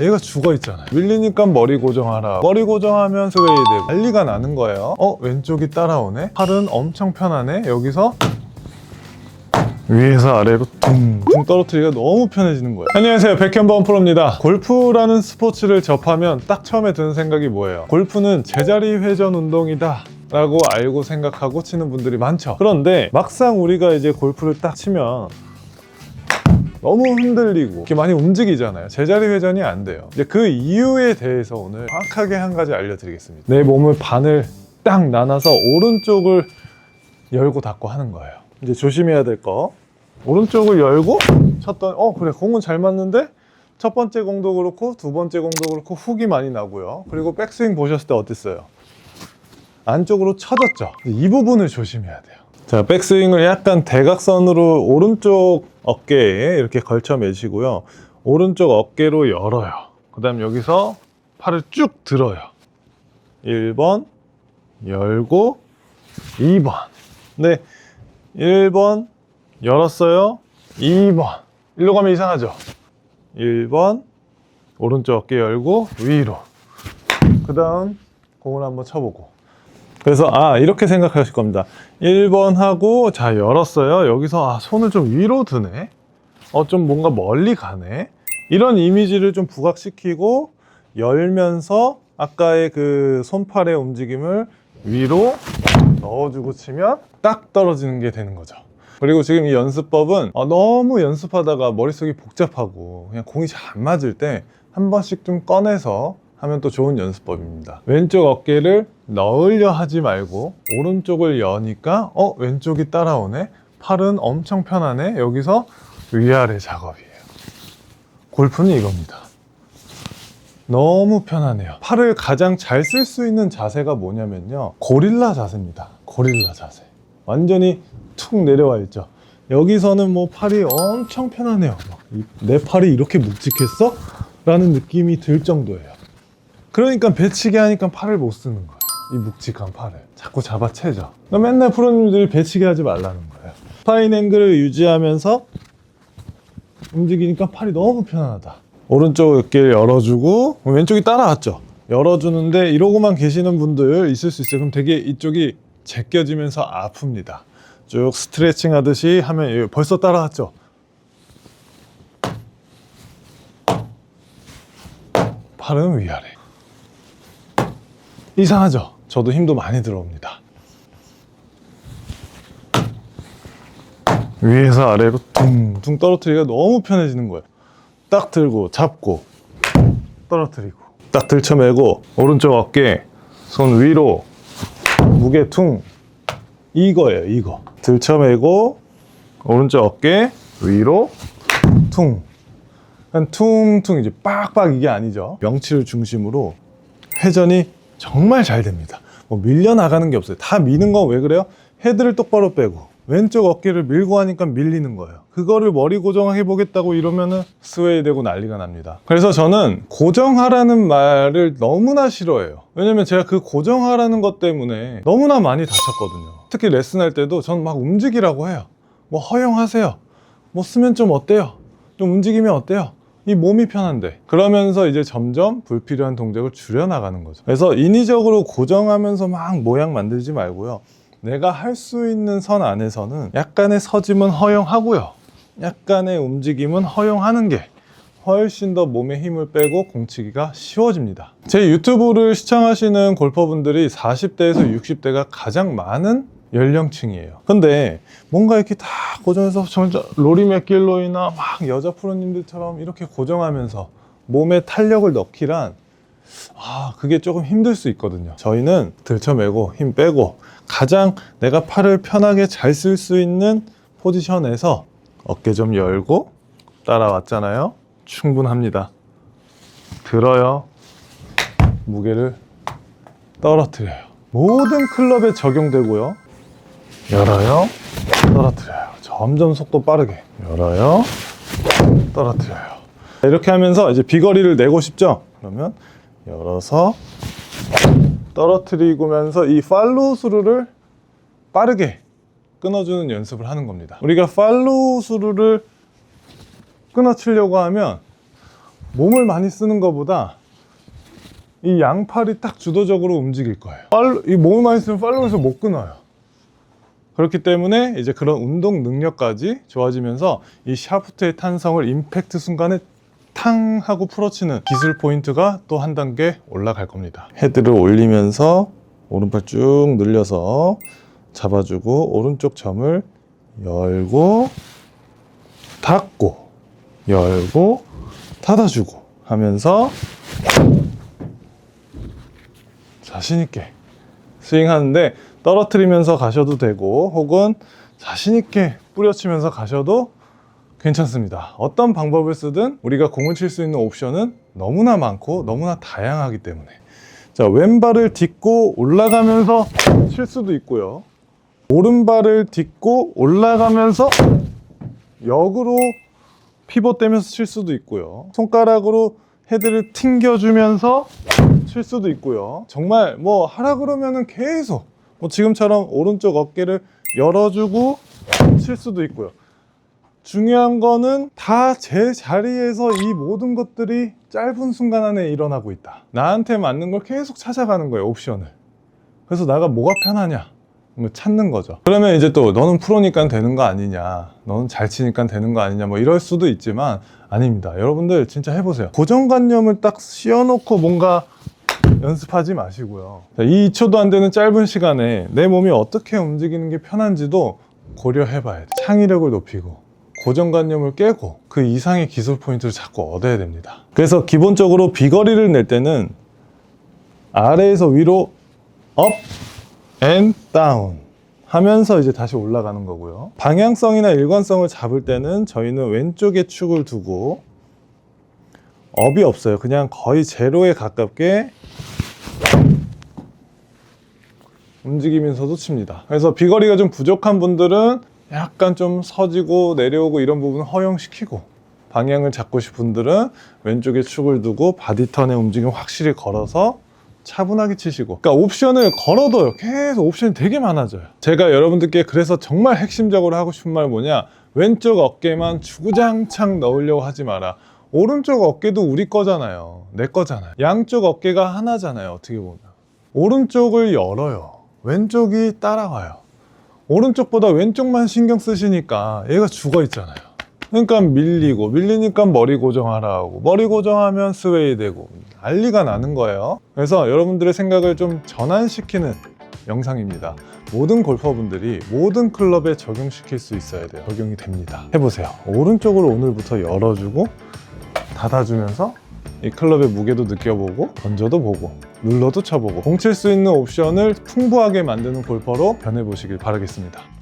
얘가 죽어 있잖아요. 밀리니까 머리 고정하라. 머리 고정하면 스웨이드. 난리가 나는 거예요. 어, 왼쪽이 따라오네? 팔은 엄청 편하네? 여기서 위에서 아래로 둥둥 떨어뜨리기가 너무 편해지는 거예요. 안녕하세요. 백현범 프로입니다. 골프라는 스포츠를 접하면 딱 처음에 드는 생각이 뭐예요? 골프는 제자리 회전 운동이다. 라고 알고 생각하고 치는 분들이 많죠. 그런데 막상 우리가 이제 골프를 딱 치면 너무 흔들리고 이렇게 많이 움직이잖아요. 제자리 회전이 안 돼요. 이제 그 이유에 대해서 오늘 정확하게 한 가지 알려드리겠습니다. 내 몸을 반을 딱 나눠서 오른쪽을 열고 닫고 하는 거예요. 이제 조심해야 될 거. 오른쪽을 열고 쳤던 어 그래 공은 잘 맞는데 첫 번째 공도 그렇고 두 번째 공도 그렇고 훅이 많이 나고요. 그리고 백스윙 보셨을 때 어땠어요? 안쪽으로 쳐졌죠. 이 부분을 조심해야 돼요. 자, 백스윙을 약간 대각선으로 오른쪽 어깨에 이렇게 걸쳐 매시고요. 오른쪽 어깨로 열어요. 그 다음 여기서 팔을 쭉 들어요. 1번, 열고, 2번. 네, 1번, 열었어요. 2번. 일로 가면 이상하죠? 1번, 오른쪽 어깨 열고, 위로. 그 다음, 공을 한번 쳐보고. 그래서 아 이렇게 생각하실 겁니다. 1번 하고 자 열었어요. 여기서 아 손을 좀 위로 드네. 어 좀 뭔가 멀리 가네. 이런 이미지를 좀 부각시키고 열면서 아까의 그 손팔의 움직임을 위로 넣어주고 치면 딱 떨어지는 게 되는 거죠. 그리고 지금 이 연습법은 어, 너무 연습하다가 머릿속이 복잡하고 그냥 공이 잘 안 맞을 때 한 번씩 좀 꺼내서 하면 또 좋은 연습법입니다. 왼쪽 어깨를 넣으려 하지 말고 오른쪽을 여니까 어 왼쪽이 따라오네. 팔은 엄청 편하네. 여기서 위아래 작업이에요. 골프는 이겁니다. 너무 편하네요. 팔을 가장 잘 쓸 수 있는 자세가 뭐냐면요. 고릴라 자세입니다. 고릴라 자세. 완전히 툭 내려와 있죠. 여기서는 뭐 팔이 엄청 편하네요. 내 팔이 이렇게 묵직했어? 라는 느낌이 들 정도예요. 그러니까 배치기 하니까 팔을 못 쓰는 거예요. 이 묵직한 팔을. 자꾸 잡아채죠. 맨날 프로님들이 배치기 하지 말라는 거예요. 파인 앵글을 유지하면서 움직이니까 팔이 너무 편하다. 오른쪽 어깨를 열어주고 왼쪽이 따라왔죠. 열어주는데 이러고만 계시는 분들 있을 수 있어요. 그럼 되게 이쪽이 제껴지면서 아픕니다. 쭉 스트레칭 하듯이 하면 예, 벌써 따라왔죠. 팔은 위아래. 이상하죠? 저도 힘도 많이 들어옵니다. 위에서 아래로 둥둥 떨어뜨리기가 너무 편해지는 거예요. 딱 들고 잡고 떨어뜨리고 딱 들쳐매고 오른쪽 어깨 손 위로 무게 퉁 이거예요 이거 들쳐매고 오른쪽 어깨 위로 퉁한 퉁퉁 이제 빡빡 이게 아니죠 명치를 중심으로 회전이 정말 잘 됩니다. 뭐 밀려 나가는 게 없어요. 다 미는 건 왜 그래요? 헤드를 똑바로 빼고 왼쪽 어깨를 밀고 하니까 밀리는 거예요. 그거를 머리 고정해 보겠다고 이러면은 스웨이 되고 난리가 납니다. 그래서 저는 고정하라는 말을 너무나 싫어해요. 왜냐면 제가 그 고정하라는 것 때문에 너무나 많이 다쳤거든요. 특히 레슨할 때도 전 막 움직이라고 해요. 뭐 허용하세요. 뭐 쓰면 좀 어때요? 좀 움직이면 어때요? 이 몸이 편한데. 그러면서 이제 점점 불필요한 동작을 줄여 나가는 거죠. 그래서 인위적으로 고정하면서 막 모양 만들지 말고요. 내가 할 수 있는 선 안에서는 약간의 서짐은 허용하고요. 약간의 움직임은 허용하는 게 훨씬 더 몸에 힘을 빼고 공치기가 쉬워집니다. 제 유튜브를 시청하시는 골퍼분들이 40대에서 60대가 가장 많은 연령층이에요. 근데 뭔가 이렇게 다 고정해서 정말 로리 맥길로이나 막 여자 프로님들처럼 이렇게 고정하면서 몸에 탄력을 넣기란 아 그게 조금 힘들 수 있거든요. 저희는 들쳐매고 힘 빼고 가장 내가 팔을 편하게 잘 쓸 수 있는 포지션에서 어깨 좀 열고 따라왔잖아요. 충분합니다. 들어요. 무게를 떨어뜨려요. 모든 클럽에 적용되고요. 열어요, 떨어뜨려요. 점점 속도 빠르게 열어요, 떨어뜨려요. 이렇게 하면서 이제 비거리를 내고 싶죠? 그러면 열어서 떨어뜨리고면서 이 팔로우 스루를 빠르게 끊어주는 연습을 하는 겁니다. 우리가 팔로우 스루를 끊어치려고 하면 몸을 많이 쓰는 것보다 이 양팔이 딱 주도적으로 움직일 거예요. 팔, 이 몸을 많이 쓰면 팔로우에서 못 끊어요. 그렇기 때문에 이제 그런 운동 능력까지 좋아지면서 이 샤프트의 탄성을 임팩트 순간에 탕 하고 풀어치는 기술 포인트가 또 한 단계 올라갈 겁니다. 헤드를 올리면서 오른팔 쭉 늘려서 잡아주고 오른쪽 점을 열고 닫고 열고 닫아주고 하면서 자신 있게 스윙하는데 떨어뜨리면서 가셔도 되고 혹은 자신 있게 뿌려치면서 가셔도 괜찮습니다. 어떤 방법을 쓰든 우리가 공을 칠 수 있는 옵션은 너무나 많고 너무나 다양하기 때문에 자 왼발을 딛고 올라가면서 칠 수도 있고요. 오른발을 딛고 올라가면서 역으로 피벗 대면서 칠 수도 있고요. 손가락으로 헤드를 튕겨주면서 칠 수도 있고요. 정말 뭐 하라 그러면은 계속 뭐 지금처럼 오른쪽 어깨를 열어주고 칠 수도 있고요. 중요한 거는 다 제 자리에서 이 모든 것들이 짧은 순간 안에 일어나고 있다. 나한테 맞는 걸 계속 찾아가는 거예요, 옵션을. 그래서 나가 뭐가 편하냐? 뭐 찾는 거죠. 그러면 이제 또 너는 프로니까 되는 거 아니냐, 너는 잘 치니까 되는 거 아니냐, 뭐 이럴 수도 있지만 아닙니다. 여러분들 진짜 해보세요. 고정관념을 딱 씌워놓고 뭔가 연습하지 마시고요. 자, 이 2초도 안 되는 짧은 시간에 내 몸이 어떻게 움직이는 게 편한지도 고려해 봐야 돼. 창의력을 높이고 고정관념을 깨고 그 이상의 기술 포인트를 자꾸 얻어야 됩니다. 그래서 기본적으로 비거리를 낼 때는 아래에서 위로 업, 앤 다운 하면서 이제 다시 올라가는 거고요. 방향성이나 일관성을 잡을 때는 저희는 왼쪽에 축을 두고 업이 없어요. 그냥 거의 제로에 가깝게 움직이면서도 칩니다. 그래서 비거리가 좀 부족한 분들은 약간 좀 서지고 내려오고 이런 부분을 허용시키고 방향을 잡고 싶은 분들은 왼쪽에 축을 두고 바디턴의 움직임 확실히 걸어서 차분하게 치시고. 그러니까 옵션을 걸어둬요. 계속 옵션이 되게 많아져요. 제가 여러분들께 그래서 정말 핵심적으로 하고 싶은 말 뭐냐? 왼쪽 어깨만 주구장창 넣으려고 하지 마라. 오른쪽 어깨도 우리 거잖아요. 내 거잖아요. 양쪽 어깨가 하나잖아요 어떻게 보면. 오른쪽을 열어요 왼쪽이 따라와요. 오른쪽보다 왼쪽만 신경 쓰시니까 얘가 죽어 있잖아요. 그러니까 밀리고 밀리니까 머리 고정하라 하고. 머리 고정하면 스웨이 되고. 난리가 나는 거예요. 그래서 여러분들의 생각을 좀 전환시키는 영상입니다. 모든 골퍼분들이 모든 클럽에 적용시킬 수 있어야 돼요. 적용이 됩니다. 해보세요. 오른쪽으로 오늘부터 열어주고 닫아주면서 이 클럽의 무게도 느껴보고 던져도 보고 눌러도 쳐보고 공칠 수 있는 옵션을 풍부하게 만드는 골퍼로 변해보시길 바라겠습니다